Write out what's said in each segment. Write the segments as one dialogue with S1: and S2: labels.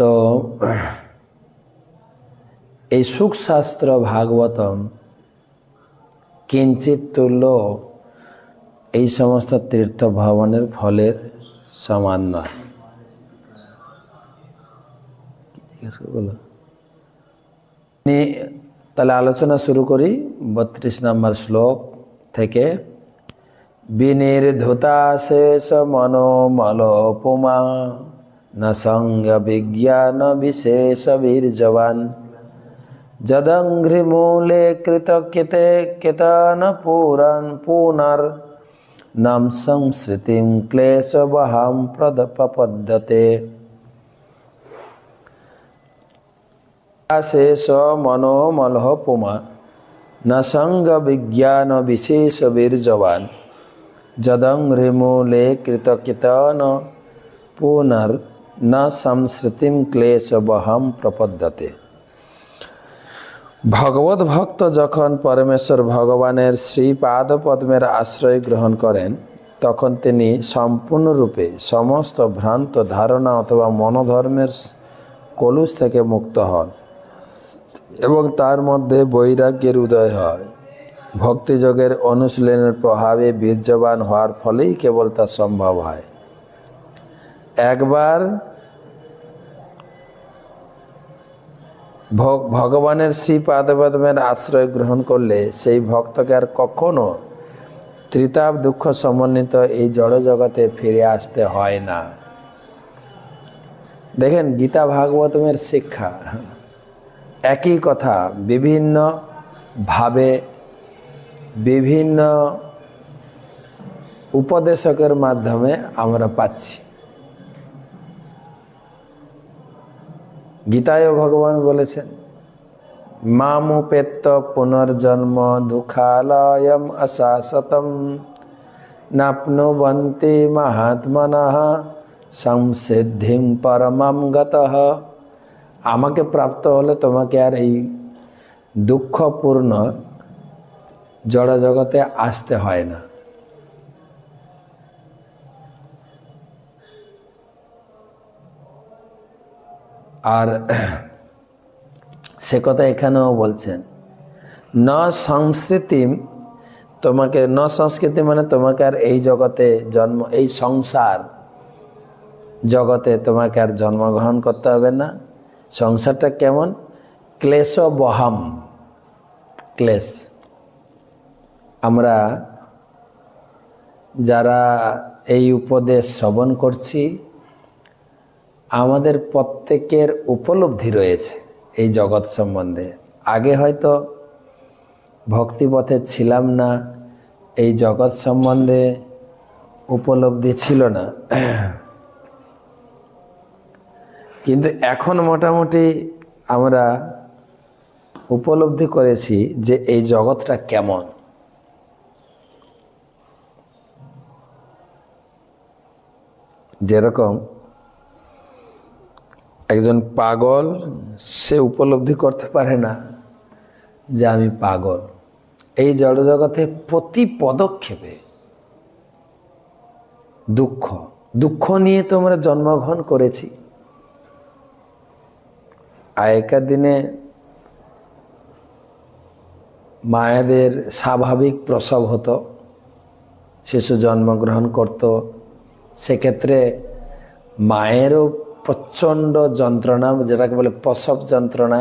S1: তো এই সুখশাস্ত্র ভাগবতম কিঞ্চিত তুল্য এই সমস্ত তীর্থ ভবনের ফলের সমান নয় তাহলে আলোচনা শুরু করি বত্রিশ নম্বর শ্লোক থেকে বিনির্ধুতা শেষ মনোমল উপমা न सङ्गविज्ञानविशेषवीर्जवान् जदङ्घ्रिमूले कृतकिते कितन पूरन् पुनर्नं संस्मृतिं क्लेशवहां प्रद प्रपद्यते शेष मनोमलहपुमा न सङ्गविज्ञानविशेषवीर्जवान् जदङ्घ्रिमूले कृतकितन पुनर् না সংস্মৃতিম ক্লেশবহাম প্রপদ্যতে ভগবত ভক্ত যখন পরমেশ্বর ভগবানের শ্রী পাদপদ্মের আশ্রয় গ্রহণ করেন তখন তিনি সম্পূর্ণরূপে সমস্ত ভ্রান্ত ধারণা অথবা মনোধর্মের কলুষ থেকে মুক্ত হন এবং তার মধ্যে বৈরাগ্যের উদয় হয় ভক্তিযোগের অনুশীলনের প্রভাবে বীর্যবান হওয়ার ফলেই কেবল তা সম্ভব হয় একবার ভগবানের শ্রী পাদপদ্মের আশ্রয় গ্রহণ করলে সেই ভক্তকে আর কখনো ত্রিতাপ দুঃখ সমন্বিত এই জড় জগতে ফিরে আসতে হয় না দেখেন গীতা ভাগবতমের শিক্ষা একই কথা বিভিন্ন ভাবে বিভিন্ন উপদেশকের মাধ্যমে আমরা পাচ্ছি গীতায়ও ভগবান বলেছেন মামু পেত্ত পুনর্জন্ম দুঃখালয়ম অশাসতম নাপনুবন্তি মাহাত্মন সংসিদ্ধিম পরমাম গত আমাকে প্রাপ্ত হলে তোমাকে আর এই দুঃখপূর্ণ জড়জগতে আসতে হয় না আর সে কথা এখানেও বলছেন ন সংস্কৃতি তোমাকে ন সংস্কৃতি মানে তোমাকে আর এই জগতে জন্ম এই সংসার জগতে তোমাকে আর জন্মগ্রহণ করতে হবে না সংসারটা কেমন ক্লেশ বহাম ক্লেশ আমরা যারা এই উপদেশ শ্রবণ করছি আমাদের প্রত্যেকের উপলব্ধি রয়েছে এই জগৎ সম্বন্ধে আগে হয়তো ভক্তিপথে ছিলাম না এই জগৎ সম্বন্ধে উপলব্ধি ছিল না কিন্তু এখন মোটামুটি আমরা উপলব্ধি করেছি যে এই জগৎটা কেমন যেরকম একজন পাগল সে উপলব্ধি করতে পারে না যে আমি পাগল এই জড়জগতে প্রতি পদক্ষেপে দুঃখ দুঃখ নিয়ে তো আমরা জন্মগ্রহণ করেছি আগেকার দিনে মায়েদের স্বাভাবিক প্রসব হতো শিশু জন্মগ্রহণ করত সেক্ষেত্রে মায়েরও প্রচণ্ড যন্ত্রণা যেটাকে বলে প্রসব যন্ত্রণা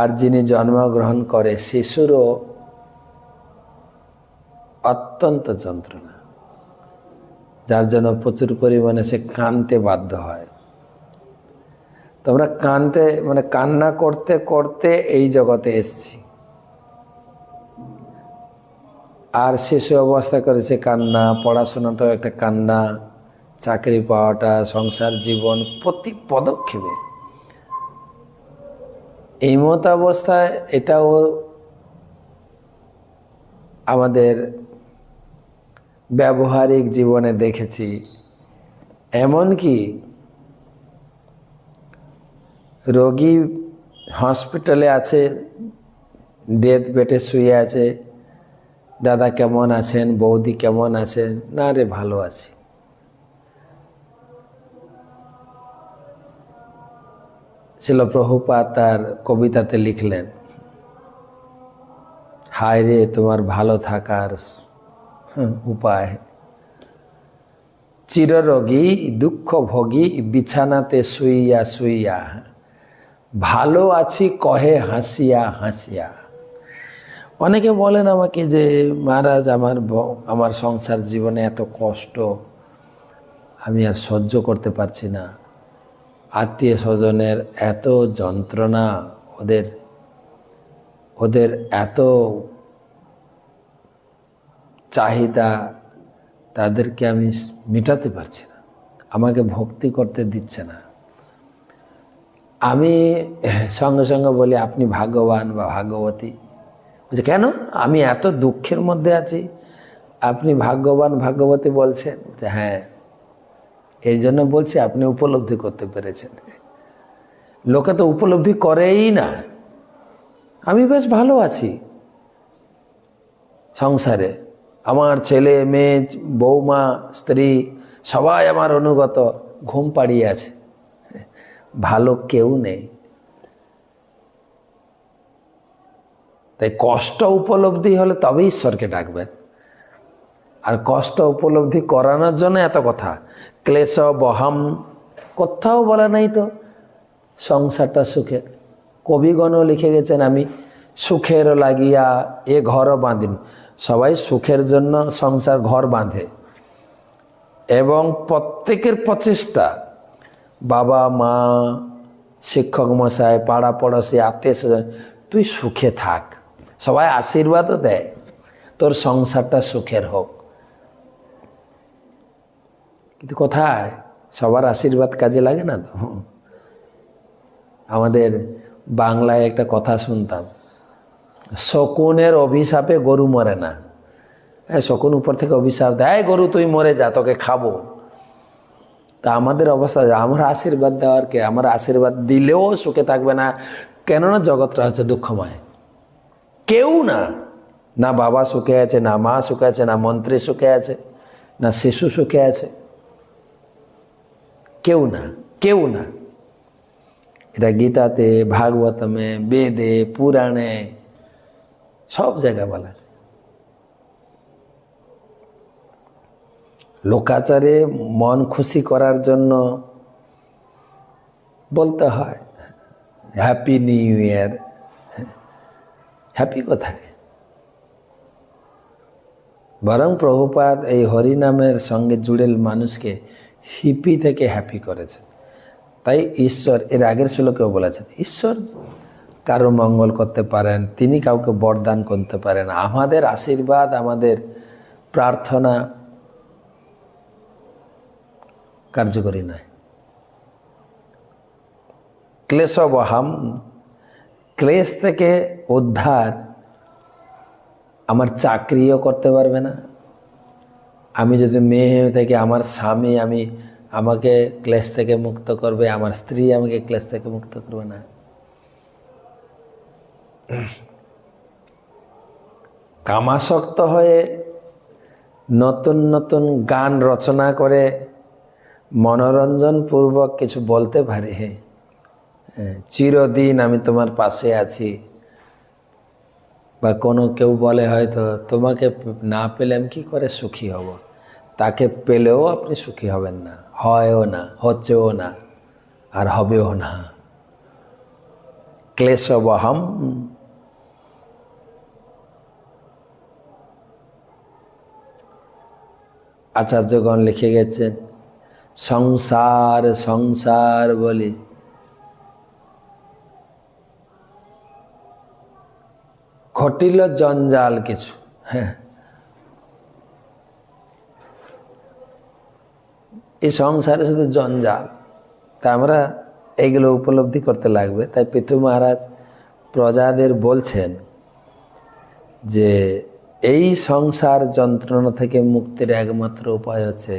S1: আর যিনি জন্মগ্রহণ করে শিশুরও অত্যন্ত যন্ত্রণা যার জন্য প্রচুর পরিমাণে সে কানতে বাধ্য হয় তোমরা কানতে মানে কান্না করতে করতে এই জগতে এসছি আর শিশু অবস্থা করেছে কান্না পড়াশোনাটাও একটা কান্না চাকরি পাওয়াটা সংসার জীবন প্রতি পদক্ষেপে এই মতাবস্থায় এটাও আমাদের ব্যবহারিক জীবনে দেখেছি এমনকি রোগী হসপিটালে আছে ডেথ বেটে শুয়ে আছে দাদা কেমন আছেন বৌদি কেমন আছেন না রে ভালো আছি শিল প্রভুপা তার কবিতাতে লিখলেন হায় রে তোমার ভালো থাকার উপায় চিররোগী দুঃখভোগী বিছানাতে শুইয়া শুইয়া ভালো আছি কহে হাসিয়া হাসিয়া অনেকে বলেন আমাকে যে মহারাজ আমার আমার সংসার জীবনে এত কষ্ট আমি আর সহ্য করতে পারছি না আত্মীয় স্বজনের এত যন্ত্রণা ওদের ওদের এত চাহিদা তাদেরকে আমি মেটাতে পারছি না আমাকে ভক্তি করতে দিচ্ছে না আমি সঙ্গে সঙ্গে বলি আপনি ভাগ্যবান বা ভাগ্যবতী বলছে কেন আমি এত দুঃখের মধ্যে আছি আপনি ভাগ্যবান ভাগ্যবতী বলছেন হ্যাঁ এই জন্য বলছি আপনি উপলব্ধি করতে পেরেছেন লোকে তো উপলব্ধি করেই না আমি বেশ ভালো আছি সংসারে আমার ছেলে মেয়ে বৌমা স্ত্রী সবাই আমার অনুগত ঘুম পাড়িয়ে আছে ভালো কেউ নেই তাই কষ্ট উপলব্ধি হলে তবে ঈশ্বরকে ডাকবেন আর কষ্ট উপলব্ধি করানোর জন্য এত কথা ক্লেশ বহাম কোথাও বলা নাই তো সংসারটা সুখের কবিগণ লিখে গেছেন আমি সুখের লাগিয়া এ ঘর বাঁধিন সবাই সুখের জন্য সংসার ঘর বাঁধে এবং প্রত্যেকের প্রচেষ্টা বাবা মা শিক্ষক মশাই পাড়া পড়শি আত্মীয় স্বজন তুই সুখে থাক সবাই আশীর্বাদও দেয় তোর সংসারটা সুখের হোক কিন্তু কোথায় সবার আশীর্বাদ কাজে লাগে না তো আমাদের বাংলায় একটা কথা শুনতাম শকুনের অভিশাপে গরু মরে না হ্যাঁ শকুন উপর থেকে অভিশাপ দেয় গরু তুই মরে যা তোকে খাবো তা আমাদের অবস্থা আমার আশীর্বাদ দেওয়ার কে আমরা আশীর্বাদ দিলেও সুখে থাকবে না কেননা জগৎটা হচ্ছে দুঃখময় কেউ না না বাবা সুখে আছে না মা সুখে আছে না মন্ত্রী সুখে আছে না শিশু সুখে আছে কেউ না কেউ না এটা গীতাতে ভাগবতমে বেদে পুরাণে সব জায়গায় বলা আছে লোকাচারে মন খুশি করার জন্য বলতে হয় হ্যাপি নিউ ইয়ার হ্যাপি কথায় বরং প্রভুপাত এই হরিনামের সঙ্গে জুড়েল মানুষকে হিপি থেকে হ্যাপি করেছে তাই ঈশ্বর এর আগের শ্লোকেও বলেছেন ঈশ্বর কারো মঙ্গল করতে পারেন তিনি কাউকে বরদান করতে পারেন আমাদের আশীর্বাদ আমাদের প্রার্থনা কার্যকরী নয় বহাম ক্লেশ থেকে উদ্ধার আমার চাকরিও করতে পারবে না আমি যদি মেয়ে হয়ে থাকি আমার স্বামী আমি আমাকে ক্লেশ থেকে মুক্ত করবে আমার স্ত্রী আমাকে ক্লেশ থেকে মুক্ত করবে না কামাসক্ত হয়ে নতুন নতুন গান রচনা করে মনোরঞ্জন পূর্বক কিছু বলতে পারি হ্যাঁ চিরদিন আমি তোমার পাশে আছি বা কোনো কেউ বলে হয়তো তোমাকে না পেলে আমি কী করে সুখী হব তাকে পেলেও আপনি সুখী হবেন না হয়ও না হচ্ছেও না আর হবেও না ক্লেশবহম আচার্যগণ লিখে গেছেন সংসার সংসার বলি ঘটিল জঞ্জাল কিছু হ্যাঁ এই সংসারে শুধু জঞ্জাল তা আমরা এইগুলো উপলব্ধি করতে লাগবে তাই পৃথু মহারাজ প্রজাদের বলছেন যে এই সংসার যন্ত্রণা থেকে মুক্তির একমাত্র উপায় হচ্ছে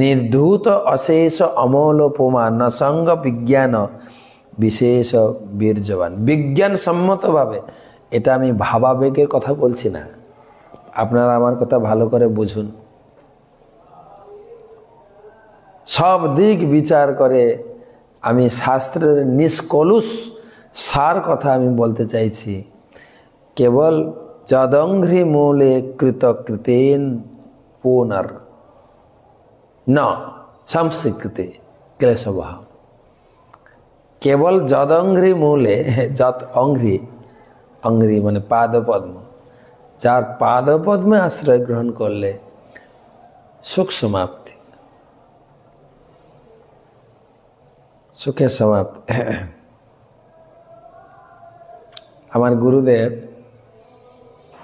S1: নির্ধূত অশেষ অমল উপমা নসঙ্গ বিজ্ঞান বিশেষ বীর্যবান বিজ্ঞানসম্মতভাবে এটা আমি ভাবাবেগের কথা বলছি না আপনারা আমার কথা ভালো করে বুঝুন সব দিক বিচার করে আমি শাস্ত্রের নিষ্কলুষ সার কথা আমি বলতে চাইছি কেবল যদংঘ্রি মূলে কৃতকৃতেন পুনর ন সংস্বীকৃতি ক্লেশবাহ কেবল যদংঘ্রি মূলে যত অঙ্ঘ্রি অঙ্গ্রি মানে পাদপদ্ম যার পাদপদ্মে আশ্রয় গ্রহণ করলে সুখ সমাপ্ত সুখে সমাপ্ত uh, আমার গুরুদেব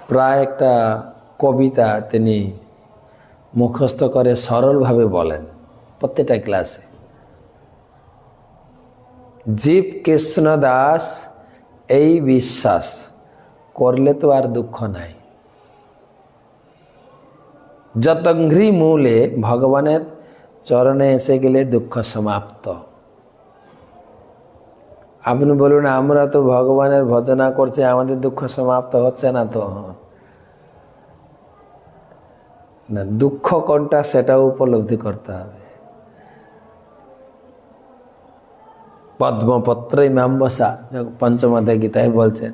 S1: প্রায় একটা কবিতা তিনি মুখস্থ করে সরলভাবে বলেন প্রত্যেকটা ক্লাসে জীব কৃষ্ণ দাস এই বিশ্বাস করলে তো আর দুঃখ নাই যতঘ্রি মূলে ভগবানের চরণে এসে গেলে দুঃখ সমাপ্ত আপনি বলুন আমরা তো ভগবানের ভজনা করছি আমাদের দুঃখ সমাপ্ত হচ্ছে না তো না দুঃখ কোনটা সেটাও উপলব্ধি করতে হবে পদ্মপত্র ইমাম্বসা পঞ্চমাধ্যায় গীতায় বলছেন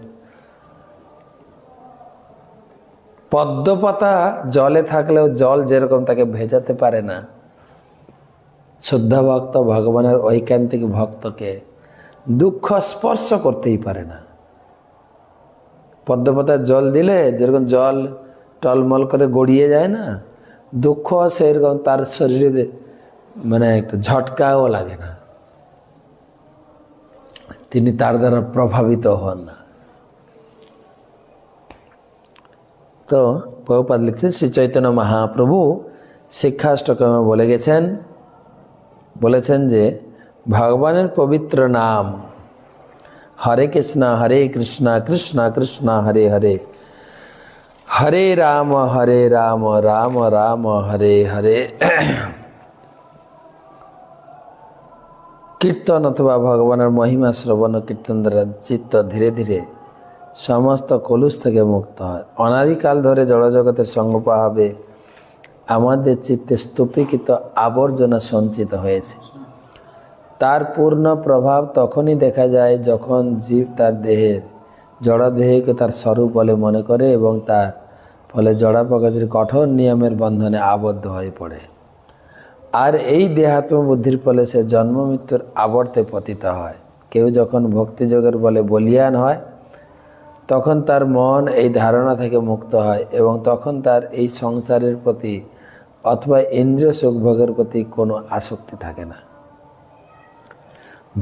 S1: পদ্মপাতা জলে থাকলেও জল যেরকম তাকে ভেজাতে পারে না শুদ্ধ ভক্ত ভগবানের ঐকান্তিক ভক্তকে দুঃখ স্পর্শ করতেই পারে না পদ্মপাতায় জল দিলে যেরকম জল টলমল করে গড়িয়ে যায় না দুঃখ সেরকম তার শরীরে মানে একটা ঝটকাও লাগে না তিনি তার দ্বারা প্রভাবিত হন না তো প্রভুপাদ লিখছেন শ্রী চৈতন্য মহাপ্রভু শিক্ষাষ্টকমে বলে গেছেন বলেছেন যে ভগবানের পবিত্র নাম হরে কৃষ্ণ হরে কৃষ্ণ কৃষ্ণ কৃষ্ণ হরে হরে হরে রাম হরে রাম রাম রাম হরে হরে কীর্তন অথবা ভগবানের মহিমা শ্রবণ কীর্তন দ্বারা চিত্ত ধীরে ধীরে সমস্ত কলুষ থেকে মুক্ত হয় অনাদিকাল ধরে জড়জগতের সঙ্গ পাওয়া হবে আমাদের চিত্তে স্তূপীকৃত আবর্জনা সঞ্চিত হয়েছে তার পূর্ণ প্রভাব তখনই দেখা যায় যখন জীব তার দেহের দেহকে তার স্বরূপ বলে মনে করে এবং তার ফলে জড়া প্রকৃতির কঠোর নিয়মের বন্ধনে আবদ্ধ হয়ে পড়ে আর এই দেহাত্ম বুদ্ধির ফলে সে জন্ম মৃত্যুর আবর্তে পতিত হয় কেউ যখন ভক্তিযোগের বলে বলিয়ান হয় তখন তার মন এই ধারণা থেকে মুক্ত হয় এবং তখন তার এই সংসারের প্রতি অথবা ইন্দ্রিয় সুখভোগের প্রতি কোনো আসক্তি থাকে না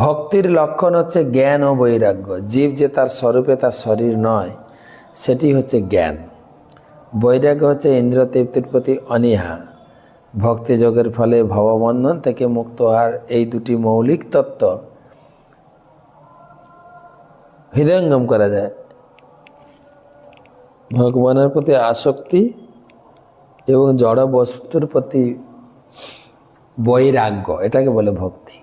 S1: ভক্তির লক্ষণ হচ্ছে জ্ঞান ও বৈরাগ্য জীব যে তার স্বরূপে তার শরীর নয় সেটি হচ্ছে জ্ঞান বৈরাগ্য হচ্ছে ইন্দ্র তৃপ্তির প্রতি অনীহা ভক্তিযোগের ফলে ভববন্ধন থেকে মুক্ত হওয়ার এই দুটি মৌলিক তত্ত্ব হৃদয়ঙ্গম করা যায় ভগবানের প্রতি আসক্তি এবং জড় বস্তুর প্রতি বৈরাগ্য এটাকে বলে ভক্তি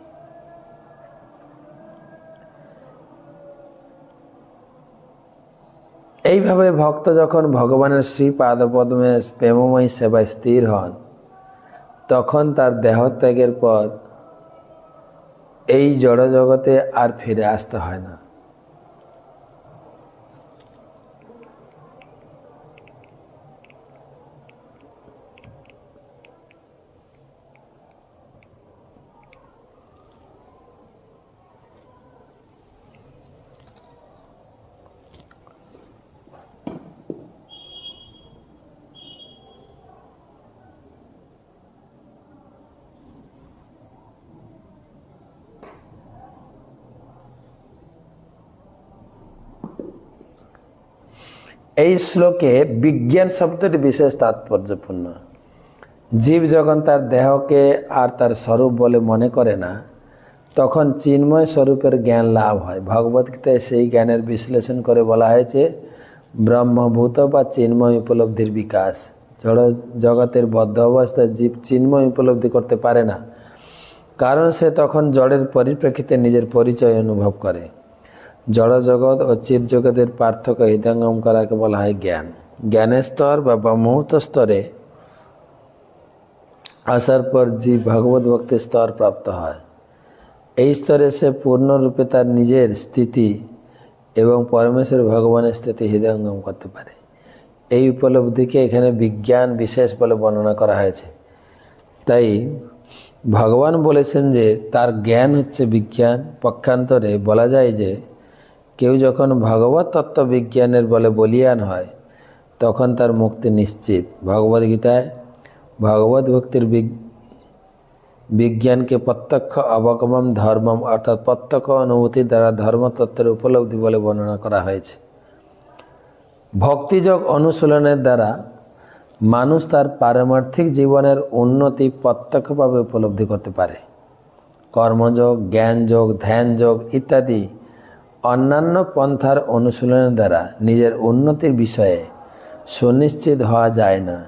S1: এইভাবে ভক্ত যখন ভগবানের শ্রী পাদপদ্মে প্রেমময়ী সেবায় স্থির হন তখন তার দেহত্যাগের পর এই জড়জগতে আর ফিরে আসতে হয় না এই শ্লোকে বিজ্ঞান শব্দটি বিশেষ তাৎপর্যপূর্ণ জীব যখন তার দেহকে আর তার স্বরূপ বলে মনে করে না তখন চিন্ময় স্বরূপের জ্ঞান লাভ হয় ভগবদ্গীতায় সেই জ্ঞানের বিশ্লেষণ করে বলা হয়েছে ব্রহ্মভূত বা চিন্ময় উপলব্ধির বিকাশ জড় জগতের বদ্ধ অবস্থায় জীব চিন্ময় উপলব্ধি করতে পারে না কারণ সে তখন জড়ের পরিপ্রেক্ষিতে নিজের পরিচয় অনুভব করে জড় জগৎ ও চিত জগতের পার্থক্য হৃদাঙ্গম করাকে বলা হয় জ্ঞান জ্ঞানের স্তর বা ব্রহ্মভূত স্তরে আসার পর জীব ভগবত ভক্তির স্তর প্রাপ্ত হয় এই স্তরে সে পূর্ণরূপে তার নিজের স্থিতি এবং পরমেশ্বর ভগবানের স্থিতি হৃদয়ঙ্গম করতে পারে এই উপলব্ধিকে এখানে বিজ্ঞান বিশেষ বলে বর্ণনা করা হয়েছে তাই ভগবান বলেছেন যে তার জ্ঞান হচ্ছে বিজ্ঞান পক্ষান্তরে বলা যায় যে কেউ যখন ভগবত তত্ত্ববিজ্ঞানের বলে বলিয়ান হয় তখন তার মুক্তি নিশ্চিত ভগবদ্গীতায় ভগবত ভক্তির বিজ্ঞানকে প্রত্যক্ষ অবগমম ধর্মম অর্থাৎ প্রত্যক্ষ অনুভূতি দ্বারা ধর্মতত্ত্বের উপলব্ধি বলে বর্ণনা করা হয়েছে ভক্তিযোগ অনুশীলনের দ্বারা মানুষ তার পারমার্থিক জীবনের উন্নতি প্রত্যক্ষভাবে উপলব্ধি করতে পারে কর্মযোগ জ্ঞানযোগ ধ্যানযোগ ইত্যাদি অন্যান্য পন্থার অনুশীলনের দ্বারা নিজের উন্নতির বিষয়ে সুনিশ্চিত হওয়া যায় না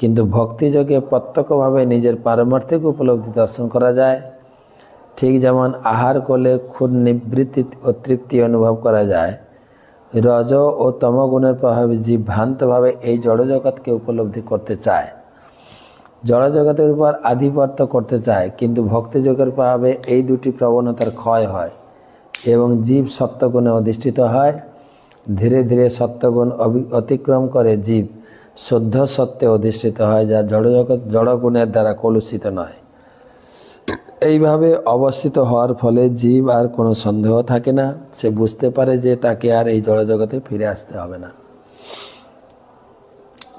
S1: কিন্তু ভক্তিযোগে প্রত্যক্ষভাবে নিজের পারমার্থিক উপলব্ধি দর্শন করা যায় ঠিক যেমন আহার করলে খুব নিবৃত্তি ও তৃপ্তি অনুভব করা যায় রজ ও তমগুণের প্রভাবে জীব ভ্রান্তভাবে এই জড়জগৎকে উপলব্ধি করতে চায় জড়জগতের উপর আধিপত্য করতে চায় কিন্তু ভক্তিযোগের প্রভাবে এই দুটি প্রবণতার ক্ষয় হয় এবং জীব সত্যগুণে অধিষ্ঠিত হয় ধীরে ধীরে সত্যগুণ অতিক্রম করে জীব শুদ্ধ সত্যে অধিষ্ঠিত হয় যা জড়জগৎ জড়গুণের দ্বারা কলুষিত নয় এইভাবে অবস্থিত হওয়ার ফলে জীব আর কোনো সন্দেহ থাকে না সে বুঝতে পারে যে তাকে আর এই জড়জগতে ফিরে আসতে হবে না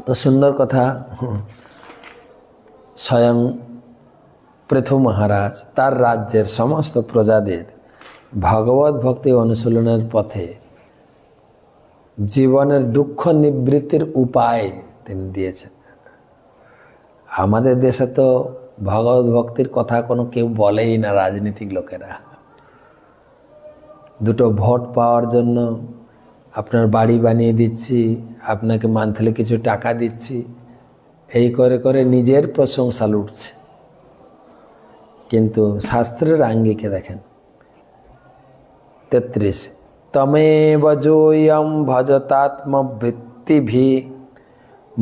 S1: তো সুন্দর কথা স্বয়ং পৃথু মহারাজ তার রাজ্যের সমস্ত প্রজাদের ভাগবত ভক্তি অনুশীলনের পথে জীবনের দুঃখ নিবৃত্তির উপায় তিনি দিয়েছেন আমাদের দেশে তো ভগবত ভক্তির কথা কোনো কেউ বলেই না রাজনীতিক লোকেরা দুটো ভোট পাওয়ার জন্য আপনার বাড়ি বানিয়ে দিচ্ছি আপনাকে মান্থলি কিছু টাকা দিচ্ছি এই করে করে নিজের প্রশংসা লুটছে কিন্তু শাস্ত্রের আঙ্গিকে দেখেন तेत्रीस तमेव जोयम भजतात्मवृत्ति भी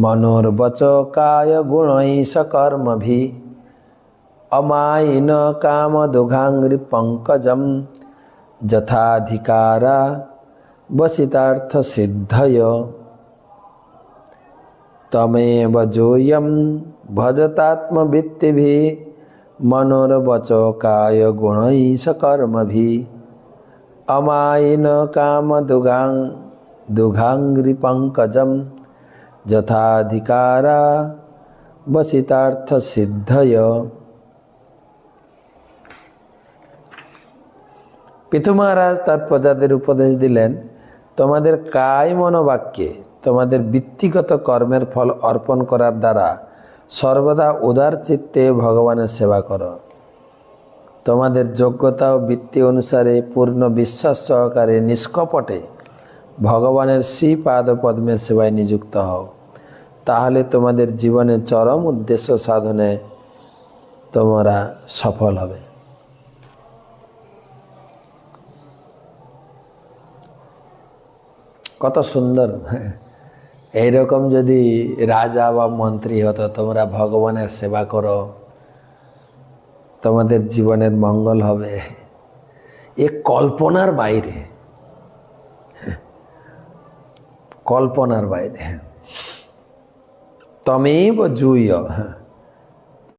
S1: मनोर्वच काय गुण सकर्म भी अमायन काम दुघांग्रि पंकजम जथाधिकारा वसितार्थ सिद्धय तमेव जोयम भजतात्मवृत्ति भी मनोर्वच काय गुण सकर्म भी অমায়ন কাম দুগাং দুঘাঙ্গি পঙ্কজম যথাধিকারা বসিতার্থ সিদ্ধয় পিথু মহারাজ তার প্রজাদের উপদেশ দিলেন তোমাদের কায় মনোবাক্যে তোমাদের বৃত্তিগত কর্মের ফল অর্পণ করার দ্বারা সর্বদা উদার চিত্তে ভগবানের সেবা করো তোমাদের যোগ্যতা ও বৃত্তি অনুসারে পূর্ণ বিশ্বাস সহকারে নিষ্কপটে ভগবানের শ্রীপাদ পদ্মের সেবায় নিযুক্ত হও তাহলে তোমাদের জীবনে চরম উদ্দেশ্য সাধনে তোমরা সফল হবে কত সুন্দর এইরকম যদি রাজা বা মন্ত্রী হতো তোমরা ভগবানের সেবা করো তোমাদের জীবনের মঙ্গল হবে এ কল্পনার বাইরে হ্যাঁ, কল্পনার বাইরে হ্যাঁ। তমেব জুইয় হ্যাঁ